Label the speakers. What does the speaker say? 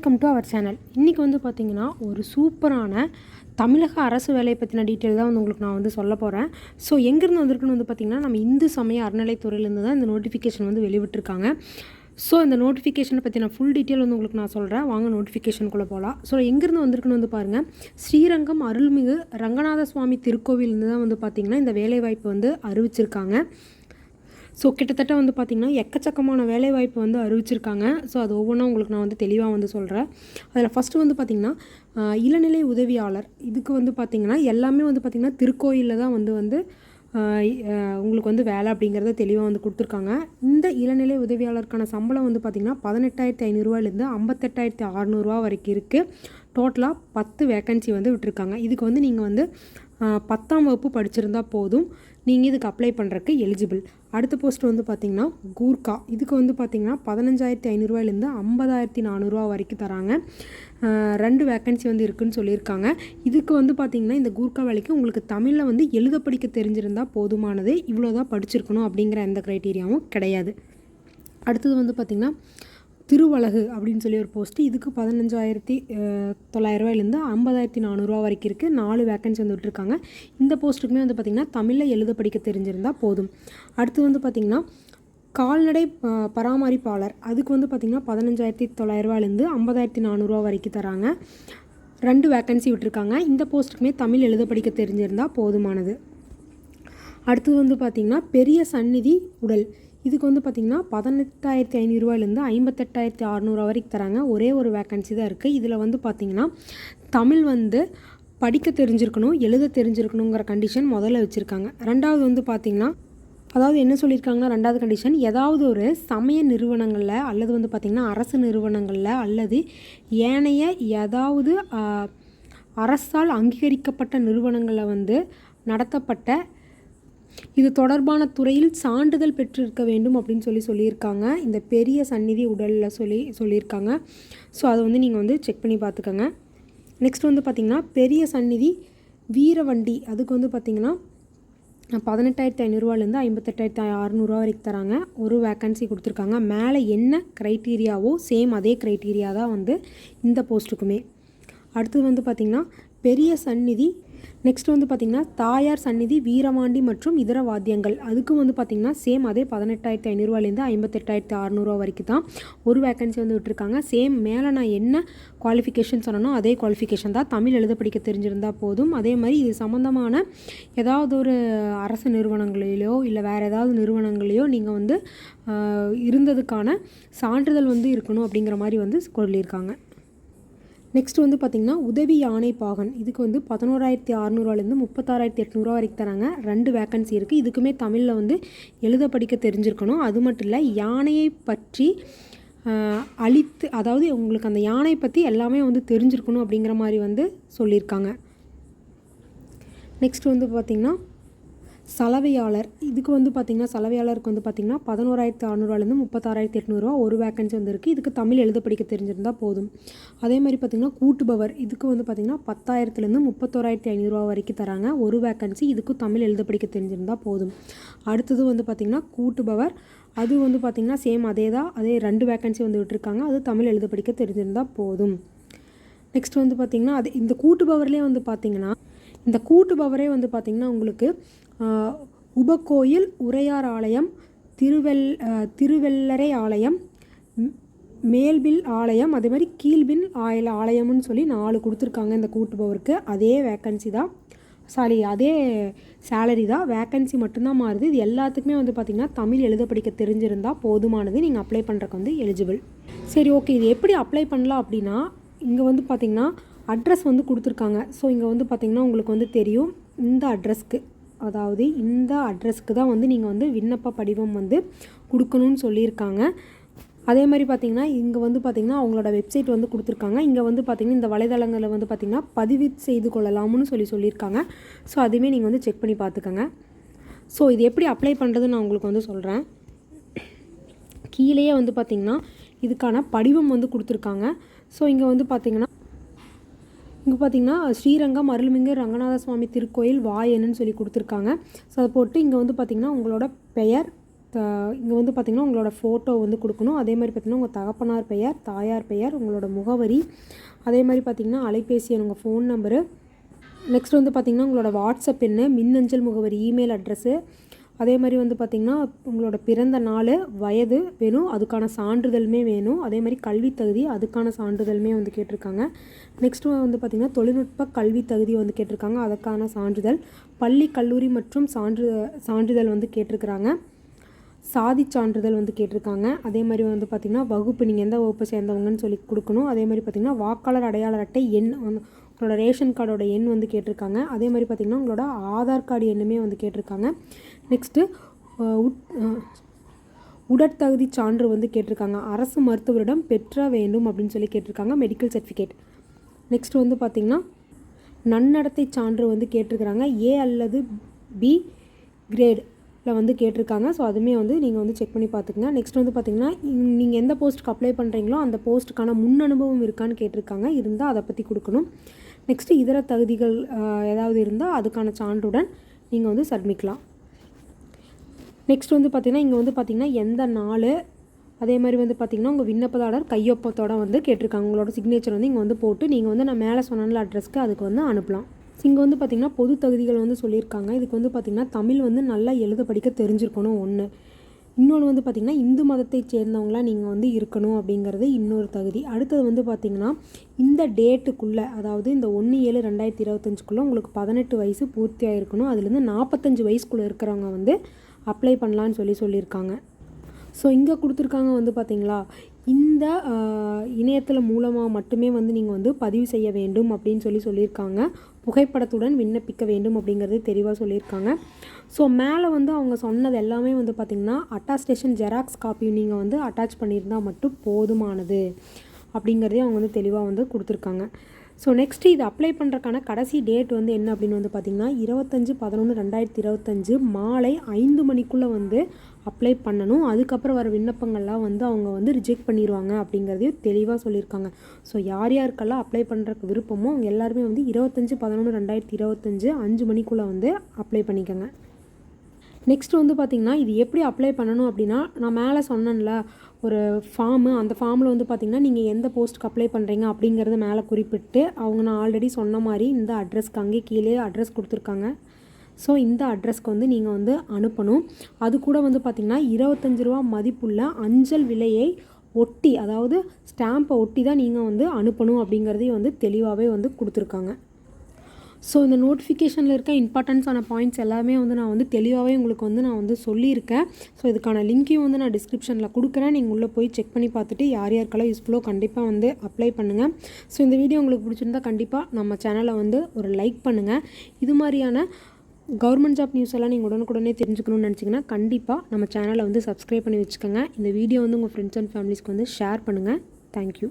Speaker 1: Welcome to our channel இன்றைக்கி வந்து பார்த்திங்கன்னா ஒரு சூப்பரான தமிழக அரசு வேலையை பற்றின டீட்டெயில் தான் வந்து உங்களுக்கு நான் வந்து சொல்ல போகிறேன் ஸோ எங்கேருந்து வந்திருக்குன்னு வந்து பார்த்திங்கன்னா நம்ம இந்து சமய அறநிலைத்துறையிலேருந்து தான் இந்த நோட்டிஃபிகேஷன் வந்து வெளிவிட்டிருக்காங்க ஸோ இந்த நோட்டிஃபிகேஷனை பற்றி நான் ஃபுல் டீட்டெயில் வந்து உங்களுக்கு நான் சொல்கிறேன் வாங்க நோட்டிஃபிகேஷனுக்குள்ளே போகலாம் ஸோ எங்கேருந்து வந்திருக்குன்னு வந்து பாருங்கள் ஸ்ரீரங்கம் அருள்மிகு ரங்கநாத சுவாமி திருக்கோவிலேருந்து தான் வந்து பார்த்திங்கன்னா இந்த வேலைவாய்ப்பு வந்து அறிவிச்சிருக்காங்க. ஸோ கிட்டத்தட்ட வந்து பார்த்திங்கன்னா எக்கச்சக்கமான வேலைவாய்ப்பு வந்து அறிவிச்சிருக்காங்க. ஸோ அது ஒவ்வொன்றும் உங்களுக்கு நான் வந்து தெளிவாக வந்து சொல்கிறேன் அதில் ஃபஸ்ட்டு வந்து பார்த்திங்கன்னா இளநிலை உதவியாளர். இதுக்கு வந்து பார்த்திங்கன்னா எல்லாமே வந்து பார்த்திங்கன்னா திருக்கோயிலில் தான் வந்து வந்து உங்களுக்கு வந்து வேலை அப்படிங்கிறத தெளிவாக வந்து கொடுத்துருக்காங்க. இந்த இளநிலை உதவியாளருக்கான சம்பளம் வந்து பார்த்திங்கன்னா பதினெட்டாயிரத்தி ஐநூறுரூவாலேருந்து ஐம்பத்தெட்டாயிரத்தி அறநூறுவா வரைக்கும் இருக்குது டோட்டலாக பத்து வேக்கன்சி வந்து விட்டுருக்காங்க. இதுக்கு வந்து நீங்கள் வந்து பத்தாம் வகுப்பு படிச்சிருந்தா போதும். நீங்கள் இதுக்கு அப்ளை பண்ணுறக்கு எலிஜிபிள் அடுத்த போஸ்ட் வந்து பார்த்தீங்கன்னா கூர்க்கா இதுக்கு வந்து பார்த்தீங்கன்னா பதினஞ்சாயிரத்தி ஐநூறுரூவாயிலேருந்து ஐம்பதாயிரத்தி நானூறுரூவா வரைக்கும் தராங்க. ரெண்டு வேக்கன்சி வந்து இருக்குன்னு சொல்லியிருக்காங்க. இதுக்கு வந்து பார்த்தீங்கன்னா இந்த கூர்க்கா வேலைக்கு உங்களுக்கு தமிழில் வந்து எழுத படிக்க தெரிஞ்சிருந்தால் போதுமானது. இவ்வளோ தான் படிச்சிருக்கணும் அப்படிங்கிற எந்த க்ரைட்டீரியாவும் கிடையாது. அடுத்தது வந்து பார்த்திங்கன்னா திருவழகு அப்படின்னு சொல்லி ஒரு போஸ்ட்டு இதுக்கு பதினஞ்சாயிரத்தி தொள்ளாயிரரூவாயிலேருந்து ஐம்பதாயிரத்தி நானூறுரூவா வரைக்கும் இருக்குது நாலு வேக்கன்சி வந்து விட்டுருக்காங்க. இந்த போஸ்ட்டுக்குமே வந்து பார்த்திங்கன்னா தமிழில் எழுத படிக்க தெரிஞ்சிருந்தால் போதும். அடுத்து வந்து பார்த்திங்கன்னா கால்நடை பராமரிப்பாளர். அதுக்கு வந்து பார்த்திங்கன்னா பதினஞ்சாயிரத்தி தொள்ளாயிரரூவாலேருந்து ஐம்பதாயிரத்தி நானூறுரூவா வரைக்கும் தராங்க. ரெண்டு வேக்கன்சி விட்டுருக்காங்க. இந்த போஸ்ட்டுக்குமே தமிழ் எழுத படிக்க தெரிஞ்சிருந்தால் போதுமானது. அடுத்தது வந்து பார்த்திங்கன்னா பெரிய சந்நிதி உடல். இதுக்கு வந்து பார்த்திங்கன்னா பதினெட்டாயிரத்தி ஐநூறுரூவாயிலேருந்து ஐம்பத்தெட்டாயிரத்தி அறநூறுவா வரைக்கும் தராங்க. ஒரே ஒரு வேக்கன்சி தான் இருக்குது இதில் வந்து பார்த்திங்கன்னா தமிழ் வந்து படிக்க தெரிஞ்சிருக்கணும் எழுத தெரிஞ்சிருக்கணுங்கிற கண்டிஷன் முதல்ல வச்சுருக்காங்க. ரெண்டாவது வந்து பார்த்திங்கன்னா அதாவது என்ன சொல்லியிருக்காங்கன்னா ரெண்டாவது கண்டிஷன் ஏதாவது ஒரு சமய நிறுவனங்களில் அல்லது வந்து பார்த்திங்கன்னா அரசு நிறுவனங்களில் அல்லது ஏனைய ஏதாவது அரசால் அங்கீகரிக்கப்பட்ட நிறுவனங்களில் வந்து நடத்தப்பட்ட இது தொடர்பான துறையில் சான்றிதழ் பெற்றிருக்க வேண்டும் அப்படின்னு சொல்லி சொல்லியிருக்காங்க. இந்த பெரிய சந்நிதி உடலில் சொல்லி சொல்லியிருக்காங்க. ஸோ அதை வந்து நீங்கள் வந்து செக் பண்ணி பார்த்துக்கோங்க. நெக்ஸ்ட் வந்து பார்த்திங்கன்னா பெரிய சந்நிதி வீரவண்டி. அதுக்கு வந்து பார்த்திங்கன்னா பதினெட்டாயிரத்தி ஐநூறுரூவாலேருந்து ஐம்பத்தெட்டாயிரத்தி அறநூறுவா வரைக்கும் தராங்க. ஒரு வேக்கன்சி கொடுத்துருக்காங்க. மேலே என்ன க்ரைட்டீரியாவோ சேம் அதே க்ரைட்டீரியா தான் வந்து இந்த போஸ்ட்டுக்குமே அடுத்தது வந்து பார்த்திங்கன்னா பெரிய சந்நிதி நெக்ஸ்ட் வந்து பார்த்திங்கன்னா தாயார் சந்நிதி வீரவாண்டி மற்றும் இதர வாத்தியங்கள். அதுக்கும் வந்து பார்த்திங்கன்னா சேம் அதே பதினெட்டாயிரத்தி ஐநூறுரூவாலேருந்து ஐம்பத்தெட்டாயிரத்தி அறநூறுவா வரைக்கும் தான் ஒரு வேக்கன்சி வந்து விட்டுருக்காங்க. சேம் மேலே நான் என்ன குவாலிஃபிகேஷன் சொன்னனோ அதே குவாலிஃபிகேஷன் தான் தமிழ் எழுத படிக்க தெரிஞ்சிருந்தால் போதும். அதே மாதிரி இது சம்மந்தமான ஏதாவது ஒரு அரசு நிறுவனங்களிலோ இல்லை வேறு ஏதாவது நிறுவனங்களையோ நீங்கள் வந்து இருந்ததுக்கான சான்றிதழ் வந்து இருக்கணும் அப்படிங்கிற மாதிரி வந்து சொல்லியிருக்காங்க. நெக்ஸ்ட் வந்து பார்த்திங்கன்னா உதவி யானை பாகன். இதுக்கு வந்து பதினோராயிரத்தி அறநூறுவாலேருந்து முப்பத்தாறாயிரத்தி எட்நூறுவா வரைக்கும் தராங்க. ரெண்டு வேக்கன்சி இருக்குது இதுக்குமே தமிழில் வந்து எழுத படிக்க தெரிஞ்சிருக்கணும். அது மட்டும் இல்லை யானையை பற்றி அழித்து அதாவது உங்களுக்கு அந்த யானை பற்றி எல்லாமே வந்து தெரிஞ்சிருக்கணும் அப்படிங்கிற மாதிரி வந்து சொல்லியிருக்காங்க. நெக்ஸ்ட் வந்து பார்த்திங்கன்னா சலவையாளர் இதுக்கு வந்து பார்த்திங்கன்னா சலவையாளருக்கு வந்து பார்த்திங்கன்னா பதினோராயிரத்து அறநூறுவாலேருந்து முப்பத்தாறாயிரத்து எட்நூறுவா ஒரு வேக்கன்சி வந்திருக்கு. இதுக்கு தமிழ் எழுத படிக்க தெரிஞ்சிருந்தால் போதும். அதே மாதிரி பார்த்திங்கன்னா கூட்டுபவர் இதுக்கு வந்து பார்த்திங்கன்னா பத்தாயிரத்துலேருந்து முப்பத்தோராயிரத்து ஐநூறுரூவா வரைக்கும் தராங்க. ஒரு வேக்கன்சி இதுக்கும் தமிழ் எழுத படிக்க தெரிஞ்சிருந்தால் போதும். அடுத்தது வந்து பார்த்திங்கன்னா கூட்டுபவர் அது வந்து பார்த்திங்கன்னா சேம் அதே தான் அதே ரெண்டு வேக்கன்சி வந்து விட்டுருக்காங்க. அது தமிழ் எழுத படிக்க தெரிஞ்சிருந்தால் போதும். நெக்ஸ்ட் வந்து பார்த்திங்கன்னா அது இந்த கூட்டுபவர்லேயே வந்து பார்த்திங்கன்னா இந்த கூட்டுபவரே வந்து பார்த்திங்கன்னா உங்களுக்கு உபக்கோயில் உபகோயில் உரையார் ஆலயம் திருவெல் திருவெல்லரை ஆலயம் மேல்பில் ஆலயம் அதே மாதிரி கீழ்பில் ஆயல ஆலயம்னு சொல்லி நாலு கொடுத்துருக்காங்க இந்த கூட்டுபவருக்கு அதே வேக்கன்சி தான். சாரி அதே சேலரி தான். வேக்கன்சி மட்டும்தான் மாறுது. இது எல்லாத்துக்குமே வந்து பார்த்திங்கன்னா தமிழ் எழுத படிக்க தெரிஞ்சிருந்தால் போதுமானது. நீங்கள் அப்ளை பண்ணுறக்கு வந்து எலிஜிபிள் சரி ஓகே இது எப்படி அப்ளை பண்ணலாம் அப்படின்னா இங்கே வந்து பார்த்திங்கன்னா அட்ரஸ் வந்து கொடுத்துருக்காங்க. ஸோ இங்கே வந்து பார்த்திங்கன்னா உங்களுக்கு வந்து தெரியும். இந்த அட்ரஸ்க்கு அதாவது இந்த அட்ரஸ்க்கு தான் வந்து நீங்கள் வந்து விண்ணப்ப படிவம் வந்து கொடுக்கணும்னு சொல்லியிருக்காங்க. அதே மாதிரி பார்த்தீங்கன்னா இங்கே வந்து பார்த்திங்கன்னா அவங்களோட வெப்சைட் வந்து கொடுத்துருக்காங்க. இங்கே வந்து பார்த்தீங்கன்னா இந்த வலைதளங்களில் வந்து பார்த்திங்கன்னா பதிவு செய்து கொள்ளலாம்னு சொல்லி சொல்லியிருக்காங்க. ஸோ அதுவுமே நீங்கள் வந்து செக் பண்ணி பார்த்துக்கோங்க ஸோ இது எப்படி அப்ளை பண்ணுறதுன்னு நான் உங்களுக்கு வந்து சொல்கிறேன் கீழேயே வந்து பார்த்திங்கன்னா இதுக்கான படிவம் வந்து கொடுத்துருக்காங்க. ஸோ இங்கே வந்து பார்த்திங்கன்னா இங்கே பார்த்தீங்கன்னா ஸ்ரீரங்கம் அருள்மிகு ரங்கநாத சுவாமி திருக்கோயில் வாயன்னு சொல்லி கொடுத்துருக்காங்க. ஸோ அதை போட்டு இங்கே வந்து பார்த்தீங்கன்னா உங்களோட பெயர் த இங்கே வந்து பார்த்திங்கன்னா உங்களோட ஃபோட்டோ வந்து கொடுக்கணும். அதே மாதிரி பார்த்திங்கன்னா உங்கள் தகப்பனார் பெயர் தாயார் பெயர் உங்களோட முகவரி. அதே மாதிரி பார்த்திங்கன்னா அலைபேசி எண் உங்கள் ஃபோன் நம்பரு நெக்ஸ்ட் வந்து பார்த்திங்கன்னா உங்களோட வாட்ஸ்அப் என்ன மின்னஞ்சல் முகவரி இமெயில் அட்ரஸ்ஸு அதே மாதிரி வந்து பார்த்திங்கன்னா உங்களோட பிறந்த நாள் வயது வேணும் அதுக்கான சான்றிதழுமே வேணும். அதே மாதிரி கல்வி தகுதி அதுக்கான சான்றிதழுமே வந்து கேட்டிருக்காங்க. நெக்ஸ்ட்டு வந்து பார்த்திங்கன்னா தொழில்நுட்ப கல்வி தகுதி வந்து கேட்டிருக்காங்க. அதுக்கான சான்றிதழ் பள்ளி கல்லூரி மற்றும் சான்று சான்றிதழ் வந்து கேட்டிருக்கிறாங்க. சாதி சான்றிதழ் வந்து கேட்டிருக்காங்க. அதே மாதிரி வந்து பார்த்திங்கன்னா வகுப்பு நீங்கள் எந்த வகுப்பை சேர்ந்தவங்கன்னு சொல்லி கொடுக்கணும். அதே மாதிரி பார்த்திங்கன்னா வாக்காளர் அடையாள அட்டை எண் உங்களோட ரேஷன் கார்டோட எண் வந்து கேட்டிருக்காங்க. அதே மாதிரி பார்த்திங்கன்னா உங்களோட ஆதார் கார்டு எண்ணுமே வந்து கேட்டிருக்காங்க. நெக்ஸ்ட்டு uh, uh, உடற்தகுதி சான்று வந்து கேட்டிருக்காங்க. அரசு மருத்துவரிடம் பெற்ற வேண்டும் அப்படின்னு சொல்லி கேட்டிருக்காங்க. மெடிக்கல் சர்டிஃபிகேட் நெக்ஸ்ட் வந்து பார்த்திங்கன்னா நன்னடத்தை சான்று வந்து கேட்டிருக்கிறாங்க. ஏ அல்லது பி கிரேடில் வந்து கேட்டிருக்காங்க. ஸோ அதுவுமே வந்து நீங்கள் வந்து செக் பண்ணி பார்த்துக்குங்க. நெக்ஸ்ட் வந்து பார்த்திங்கன்னா நீங்கள் எந்த போஸ்ட்டுக்கு அப்ளை பண்ணுறீங்களோ அந்த போஸ்ட்டுக்கான முன் அனுபவம் இருக்கான்னு கேட்டிருக்காங்க. இருந்தால் அதை பற்றி கொடுக்கணும். நெக்ஸ்ட்டு இதர தகுதிகள் ஏதாவது இருந்தால் அதுக்கான சான்றுடன் நீங்கள் வந்து சப்மிக்கலாம் நெக்ஸ்ட் வந்து பார்த்திங்கன்னா இங்கே வந்து பார்த்திங்கன்னா எந்த நாள்? அதே மாதிரி வந்து பார்த்திங்கன்னா உங்கள் விண்ணப்பதாரர் கையொப்பத்தோட வந்து கேட்டிருக்காங்க. உங்களோட சிக்னேச்சர் வந்து இங்கே வந்து போட்டு நீங்கள் வந்து நான் மேலே சொன்ன அட்ரஸ்க்கு அதுக்கு வந்து அனுப்பலாம். இங்கே வந்து பார்த்திங்கன்னா பொது தகுதிகள் வந்து சொல்லியிருக்காங்க. இதுக்கு வந்து பார்த்திங்கன்னா தமிழ் வந்து நல்லா எழுத படிக்க தெரிஞ்சிருக்கணும் ஒன்று இன்னொன்று வந்து பார்த்திங்கன்னா இந்து மதத்தை சேர்ந்தவங்களாம் நீங்கள் வந்து இருக்கணும் அப்படிங்கிறது இன்னொரு தகுதி. அடுத்தது வந்து பார்த்திங்கன்னா இந்த டேட்டுக்குள்ளே அதாவது இந்த ஒன்று ஏழு ரெண்டாயிரத்தி இருபத்தஞ்சுக்குள்ளே உங்களுக்கு பதினெட்டு வயசு பூர்த்தி ஆகிருக்கணும் அதுலேருந்து நாற்பத்தஞ்சு வயசுக்குள்ளே இருக்கிறவங்க வந்து அப்ளை பண்ணலான்னு சொல்லி சொல்லியிருக்காங்க. ஸோ இங்கே கொடுத்துருக்காங்க வந்து பார்த்தீங்களா இந்த இணையத்தில் மூலமாக மட்டுமே வந்து நீங்கள் வந்து பதிவு செய்ய வேண்டும் அப்படின்னு சொல்லி சொல்லியிருக்காங்க. புகைப்படத்துடன் விண்ணப்பிக்க வேண்டும் அப்படிங்கிறது தெளிவாக சொல்லியிருக்காங்க. ஸோ மேலே வந்து அவங்க சொன்னது எல்லாமே வந்து பார்த்திங்கன்னா அட்டாஸ்டேஷன் ஜெராக்ஸ் காப்பி நீங்கள் வந்து அட்டாச் பண்ணியிருந்தால் மட்டும் போதுமானது அப்படிங்கிறதையும் அவங்க வந்து தெளிவாக வந்து கொடுத்துருக்காங்க. ஸோ நெக்ஸ்ட்டு இது அப்ளை பண்ணுறக்கான கடைசி டேட் வந்து என்ன அப்படின்னு வந்து பார்த்திங்கன்னா இருபத்தஞ்சு பதினொன்று ரெண்டாயிரத்தி இருபத்தஞ்சு மாலை ஐந்து மணிக்குள்ளே வந்து அப்ளை பண்ணணும். அதுக்கப்புறம் வர விண்ணப்பங்கள்லாம் வந்து அவங்க வந்து ரிஜெக்ட் பண்ணிடுவாங்க அப்படிங்கிறதையும் தெளிவாக சொல்லியிருக்காங்க. ஸோ யார் யாருக்கெல்லாம் அப்ளை பண்ணுறக்கு விருப்பமோ அவங்க எல்லாருமே வந்து இருபத்தஞ்சு பதினொன்று ரெண்டாயிரத்தி இருபத்தஞ்சு அஞ்சு மணிக்குள்ளே வந்து அப்ளை பண்ணிக்கோங்க. நெக்ஸ்ட் வந்து பார்த்திங்கன்னா இது எப்படி அப்ளை பண்ணணும் அப்படின்னா நான் மேலே சொன்னேன்ல ஒரு ஃபார்மு அந்த ஃபார்மில் வந்து பார்த்திங்கன்னா நீங்கள் எந்த போஸ்ட்டுக்கு அப்ளை பண்ணுறீங்க அப்படிங்கிறத மேலே குறிப்பிட்டு அவங்க நான் ஆல்ரெடி சொன்ன மாதிரி இந்த அட்ரஸ்க்கு அங்கே கீழே அட்ரஸ் கொடுத்துருக்காங்க. ஸோ இந்த அட்ரஸ்க்கு வந்து நீங்கள் வந்து அனுப்பணும். அது கூட வந்து பார்த்திங்கன்னா இருபத்தஞ்சி ரூபா மதிப்புள்ள அஞ்சல் விலையை ஒட்டி அதாவது ஸ்டாம்பை ஒட்டி தான் நீங்கள் வந்து அனுப்பணும் அப்படிங்கிறதையும் வந்து தெளிவாகவே வந்து கொடுத்துருக்காங்க. ஸோ இந்த நோட்டிஃபிகேஷனில் இருக்க இம்பார்ட்டன்ஸான பாயிண்ட்ஸ் எல்லாமே வந்து நான் வந்து தெளிவாகவே உங்களுக்கு வந்து நான் வந்து சொல்லியிருக்கேன். ஸோ இதுக்கான லிங்க்கையும் வந்து நான் டிஸ்கிரிப்ஷனில் கொடுக்குறேன். நீங்கள் உள்ளே போய் செக் பண்ணி பார்த்துட்டு யார் யாருக்கெல்லாம் யூஸ்ஃபுல்லோ கண்டிப்பாக வந்து அப்ளை பண்ணுங்கள் ஸோ இந்த வீடியோ உங்களுக்கு பிடிச்சிருந்தா கண்டிப்பாக நம்ம சேனலை வந்து ஒரு லைக் பண்ணுங்கள் இது மாதிரியான கவர்மெண்ட் ஜாப் நியூஸ் எல்லாம் நீங்கள் உடனுக்குடனே தெரிஞ்சுக்கணும்னு நினச்சிங்கன்னா கண்டிப்பாக நம்ம சேனலை வந்து சப்ஸ்கிரைப் பண்ணி வச்சுக்கோங்க. இந்த வீடியோ வந்து உங்கள் ஃப்ரெண்ட்ஸ் அண்ட் ஃபேமிலிஸ்க்கு வந்து ஷேர் பண்ணுங்கள் தேங்க்யூ